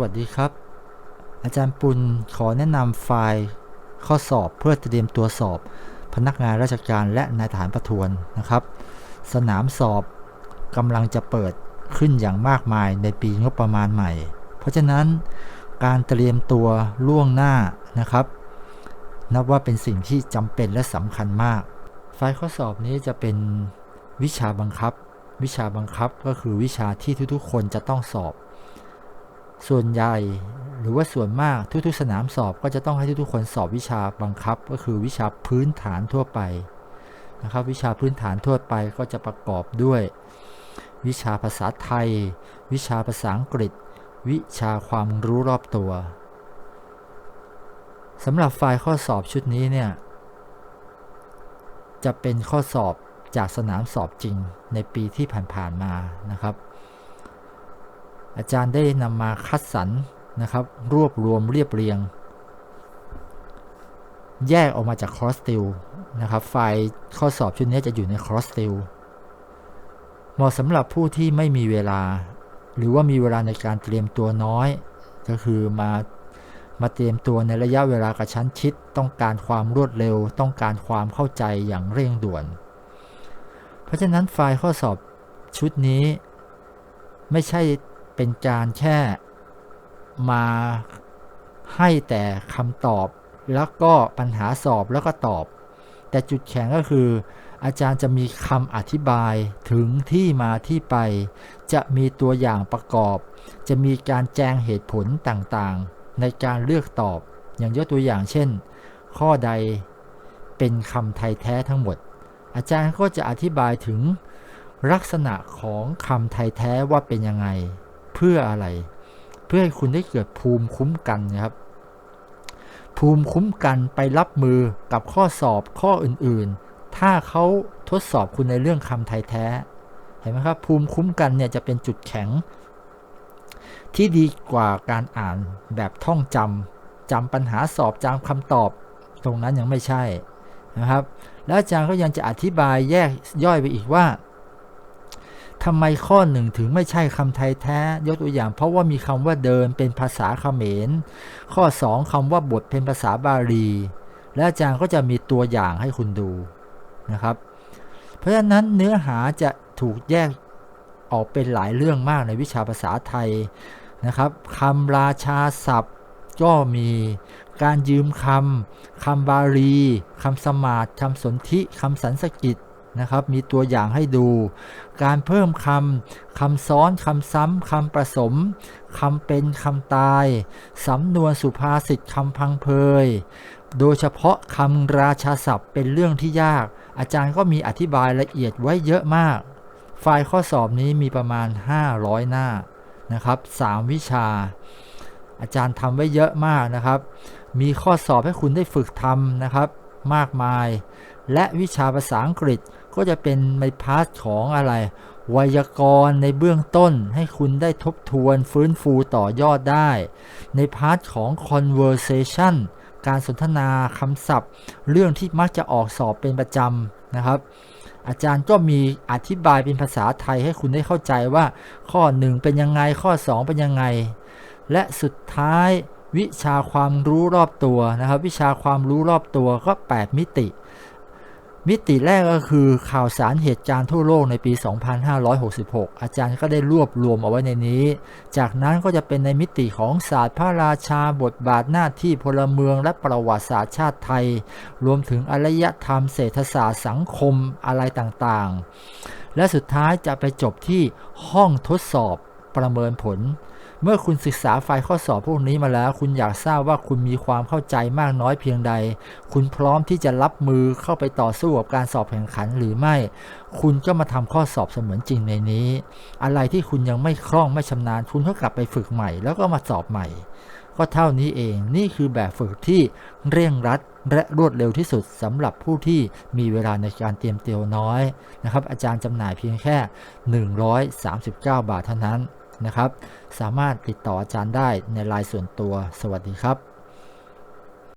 วัสดีครับ อาจารย์ปุณขอแนะนำไฟล์ข้อสอบเพื่อเตรียมตัวสอบ พนักงานราชการและนายทหารประทวนนะครับ สนามสอบกำลังจะเปิดขึ้นอย่างมากมายในปีงบประมาณใหม่ เพราะฉะนั้นการเตรียมตัวล่วงหน้านะครับ นับว่าเป็นสิ่งที่จำเป็นและสำคัญมาก ไฟล์ข้อสอบนี้จะเป็นวิชาบังคับ วิชาบังคับก็คือวิชาที่ทุกๆ คนจะต้องสอบ ส่วนใหญ่หรือว่าส่วนมากทุกๆ สนามสอบก็จะต้องให้ทุกๆคนสอบวิชาบังคับ ก็คือวิชาพื้นฐานทั่วไปนะครับวิชาพื้นฐานทั่วไปก็จะประกอบด้วย วิชาภาษาไทย วิชาภาษาอังกฤษ วิชาความรู้รอบตัวสำหรับไฟล์ข้อสอบชุดนี้เนี่ยจะเป็นข้อสอบจากสนามสอบจริงในปีที่ผ่านๆมานะครับ อาจารย์ได้นำมาคัดสรรนะครับ รวบรวมเรียบเรียง แยกออกมาจากคอร์สติลนะครับ ไฟล์ข้อสอบชุดนี้จะอยู่ในคอร์สติลเหมาะสำหรับผู้ที่ไม่มีเวลา หรือว่ามีเวลาในการเตรียมตัวน้อย ก็คือมามาเตรียมตัวในระยะเวลากระชั้นชิด ต้องการความรวดเร็ว ต้องการความเข้าใจอย่างเร่งด่วน เพราะฉะนั้นไฟล์ข้อสอบชุดนี้ ไม่ใช่ เป็นการแค่มาให้แต่คำตอบ แล้วก็ปัญหาสอบแล้วก็ตอบ แต่จุดแข็งก็คือ อาจารย์จะมีคำอธิบายถึงที่มาที่ไป จะมีตัวอย่างประกอบ จะมีการแจงเหตุผลต่างๆ ในการเลือกตอบ อย่างยกตัวอย่างเช่น ข้อใดเป็นคำไทยแท้ทั้งหมด อาจารย์ก็จะอธิบายถึงลักษณะของคำไทยแท้ว่าเป็นยังไง พื่ออะไร เพื่อให้คุณได้เกิดภูมิคุ้มกันนะครับ ภูมิคุ้มกันไปรับมือกับข้อสอบข้ออื่นๆ ถ้าเขาทดสอบคุณในเรื่องคำไทยแท้ เห็นไหมครับ ภูมิคุ้มกันเนี่ยจะเป็นจุดแข็ง ที่ดีกว่าการอ่านแบบท่องจำจำปัญหาสอบจำคำตอบ ตรงนั้นยังไม่ใช่นะครับ แล้วอาจารย์ก็ยังจะอธิบายแยกย่อยไปอีกว่า ทำไมข้อหนึ่งถึงไม่ใช่คำไทยแท้ ยกตัวอย่าง เพราะว่ามีคำว่าเดินเป็นภาษาเขมร ข้อ 2คำว่าบทเป็นภาษาบาลี และอาจารย์ก็จะมีตัวอย่างให้คุณดูนะครับ เพราะฉะนั้นเนื้อหาจะถูกแยกออกเป็นหลายเรื่องมากในวิชาภาษาไทยนะครับคำราชาศัพท์ก็มีการยืมคำคำบาลีคำสมาธิคำสนธิคำสันสกิต นะครับ มีตัวอย่างให้ดู การเพิ่มคำ คำซ้อน คำซ้ำ คำผสม คำเป็น คำตาย สำนวนสุภาษิต คำพังเพย โดยเฉพาะคำราชาศัพท์เป็นเรื่องที่ยาก อาจารย์ก็มีอธิบายละเอียดไว้เยอะมาก ไฟล์ข้อสอบนี้มีประมาณ 500 หน้านะครับ 3 วิชา อาจารย์ทำไว้เยอะมากนะครับ มีข้อสอบให้คุณได้ฝึกทำนะครับ มากมาย และวิชาภาษาอังกฤษ ก็จะเป็นในพาร์ทของอะไรไวยากรณ์ในเบื้องต้นให้คุณได้ทบทวนฟื้นฟูต่อยอดได้ ในพาร์ทของ conversation การสนทนาคำศัพท์ เรื่องที่มักจะออกสอบเป็นประจำนะครับ อาจารย์ก็มีอธิบายเป็นภาษาไทยให้คุณได้เข้าใจว่า ข้อ 1 เป็นยังไงข้อ 2 เป็นยังไง และสุดท้ายวิชาความรู้รอบตัวนะครับ วิชาความรู้รอบตัวก็ 8 มิติ มิติแรกก็คือข่าวสารเหตุการณ์ทั่วโลกในปี 2566 อาจารย์ก็ได้รวบรวมเอาไว้ในนี้ จากนั้นก็จะเป็นในมิติของศาสตร์พระราชาบทบาทหน้าที่พลเมืองและประวัติศาสตร์ชาติไทย รวมถึงอารยธรรมเศรษฐศาสตร์สังคมอะไรต่างๆ และสุดท้ายจะไปจบที่ห้องทดสอบ ประเมินผล เมื่อคุณศึกษาไฟล์ข้อสอบพวกนี้มาแล้ว คุณอยากทราบว่าคุณมีความเข้าใจมากน้อยเพียงใด คุณพร้อมที่จะรับมือเข้าไปต่อสู้กับการสอบแข่งขันหรือไม่ คุณก็มาทำข้อสอบเสมือนจริงในนี้ อะไรที่คุณยังไม่คล่องไม่ชำนาญ คุณก็กลับไปฝึกใหม่ แล้วก็มาสอบใหม่ ก็เท่านี้เอง นี่คือแบบฝึกที่เร่งรัดและรวดเร็วที่สุดสำหรับผู้ที่มีเวลาในการเตรียมเตียวน้อยนะครับ อาจารย์จำหน่ายเพียงแค่ 139 บาทเท่านั้น นะครับ สามารถติดต่ออาจารย์ได้ในไลน์ส่วนตัว สวัสดีครับ